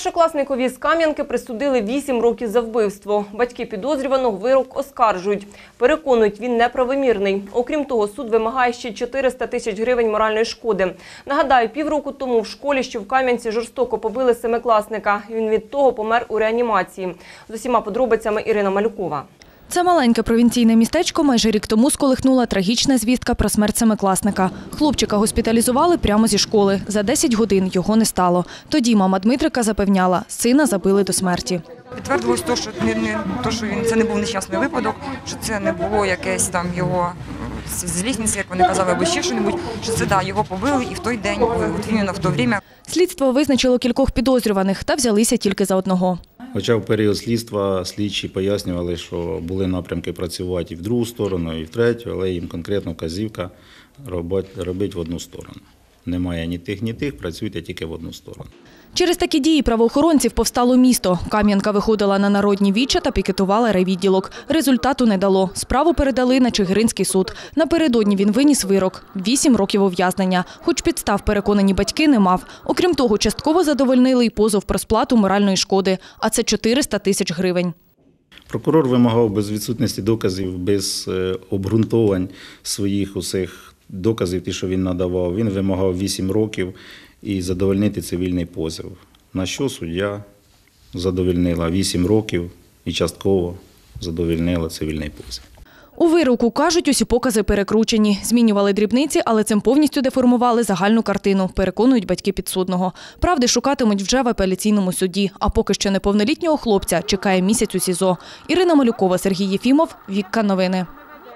Першокласникові з Кам'янки присудили 8 років за вбивство. Батьки підозрюваного вирок оскаржують. Переконують, він неправомірний. Окрім того, суд вимагає ще 400 тисяч гривень моральної шкоди. Нагадаю, півроку тому в школі, що в Кам'янці, жорстоко побили семикласника. Він від того помер у реанімації. З усіма подробицями Ірина Малюкова. Це маленьке провінційне містечко майже рік тому сколихнула трагічна звістка про смерть семикласника. Хлопчика госпіталізували прямо зі школи. За 10 годин його не стало. Тоді мама Дмитрика запевняла, сина забили до смерті. Підтвердилось то, що не, не то, що він це не був нещасний випадок, що це не було якесь там його е, злісність, як вони казали, або ще щось, що це да, його побили і в той день, іменно в то время Слідство визначило кількох підозрюваних та взялися тільки за одного. Хоча в період слідства слідчі пояснювали, що були напрямки працювати і в другу сторону, і в третю, але їм конкретно вказівка робити в одну сторону. Немає ні тих, ні тих, працюйте тільки в одну сторону. Через такі дії правоохоронців повстало місто. Кам'янка виходила на народні віча та пікетувала райвідділок. Результату не дало. Справу передали на Чигиринський суд. Напередодні він виніс вирок – 8 років ув'язнення. Хоч підстав, переконані батьки, не мав. Окрім того, частково задовольнили й позов про сплату моральної шкоди, а це 400 тисяч гривень. Прокурор вимагав без відсутності доказів, без е, обґрунтувань своїх усіх доказів, ті, що він надавав. Він вимагав 8 років і задовольнити цивільний позов. На що суддя задовольнила 8 років і частково задовольнила цивільний позов. У вироку, кажуть, усі покази перекручені. Змінювали дрібниці, але цим повністю деформували загальну картину, переконують батьки підсудного. Правди шукатимуть вже в апеляційному суді, а поки що неповнолітнього хлопця чекає місяць у СІЗО. Ірина Малюкова, Сергій Єфімов, Вікка Новини.